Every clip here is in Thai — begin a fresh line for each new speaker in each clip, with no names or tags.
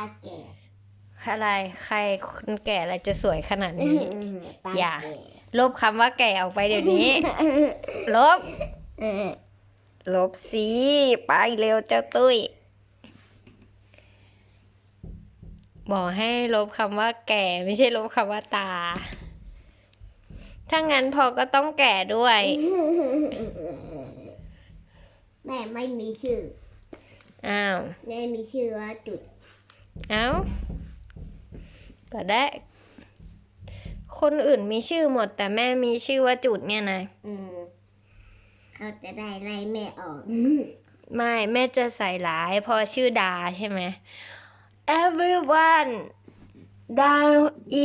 าแก่
อะไรใครคนแก่อะไรจะสวยขนาดนี้ อย่า ลบคำว่าแก่ออกไปเดี๋ยวนี้ ลบ ลบสิไปเร็วเจ้าตุ้ย บอกให้ลบคำว่าแก่ไม่ใช่ลบคำว่าตา ถ้างั้นพอก็ต้องแก่ด้วย
แม่ไม่มีชื่อ
อ้าว
แม่มีชื่อว่าจุด
เอ้าก็ได้ คนอื่นมีชื่อหมด แต่แม่มีชื่อว่าจุดเนี่ยนะ
อืมเขาจะได้ไล่แม่ออก
ไม่แม่จะใส่ร้ายเพอชื่อดาใช่ไหม Everyone Down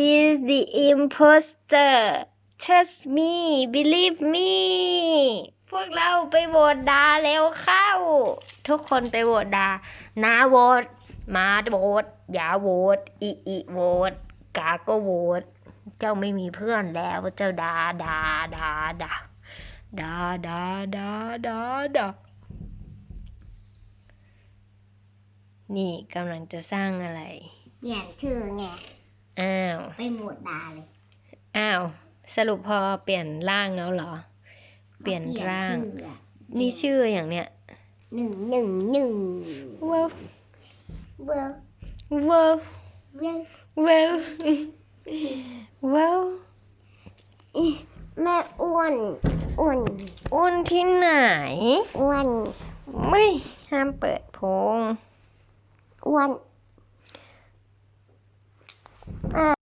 is the imposter Trust me believe me พวกเราไปโหวตดาเร็วเข้า ทุกคนไปโหวตดา นาโหวต มาโหวตอย่าโหวตอีอีโหวตกาก็โหวตเจ้าไม่มีเพื่อนแล้วเจ้าดาดาดาดาดาดาดาดาดานี่กำลังจะสร้างอะไร
เปลี่ยนชื่อไง
อ้าว
ไปหมวดดาเลย
อ้าวสรุปพอเปลี่ยนร่างแล้วเหรอ เปลี่ยนร่าง
ชื่ออะ
นี่ชื่ออย่างเนี้ย
หนึ่งหนึ่งหนึ่ง
ว้าว
เบอร์
ว้าว
เบอร์
ว้าวว้าว
แม่อ้วนอ้วน
อ้วนที่ไหน
อ้วน
ไม่ห้ามเปิดโพง
อ้วน